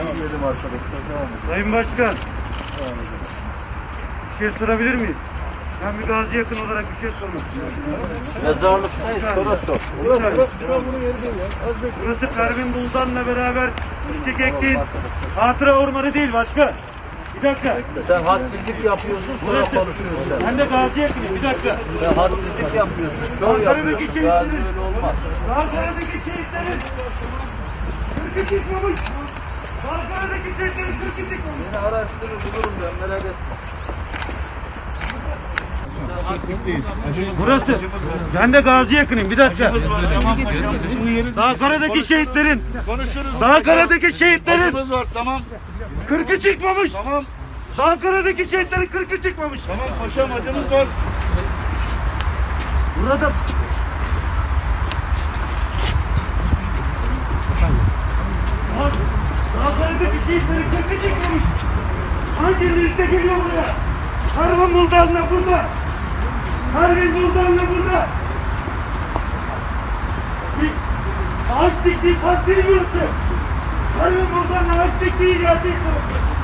Arkadaşlar. Devam edelim. Sayın Başkan, Devam edelim. bir şey sorabilir miyim? Ben bir gazi yakın olarak bir şey sormak istiyorum. Mezarlıktayız. Soru sor. Burası Pervin Buldan'la beraber çiçek ektiğin hatıra ormanı değil başkan. Bir dakika. Sen hadsizlik yapıyorsun sonra Burası. konuşuyorsun sen. Ben de gazi yakınım. Bir dakika. Sen hadsizlik yapıyorsun. Şov yapıyorsun. Gazi öyle olmaz. Ankara'daki şehitlerin kırkı çıkmamış. Ankara'daki şehitlerin kırkı çıkmamış. Beni araştırır bulurum ben merak etme. Burası. Ben de gazi yakınım. Bir dakika. Ankara'daki şehitlerin Konuşuruz. Ankara'daki şehitlerin Acımız var tamam. kırkı çıkmamış. Tamam. Ankara'daki şehitlerin kırkı çıkmamış. Tamam paşam acımız var. Burada Şehitlerin kırkı çıkmamış. Hangi liste geliyor buraya? Harman Buldan'la burada. Harman Buldan'la burada. Bir ağaç diktiği değil burası. Harman Buldan'la ağaç diktiği değil burası.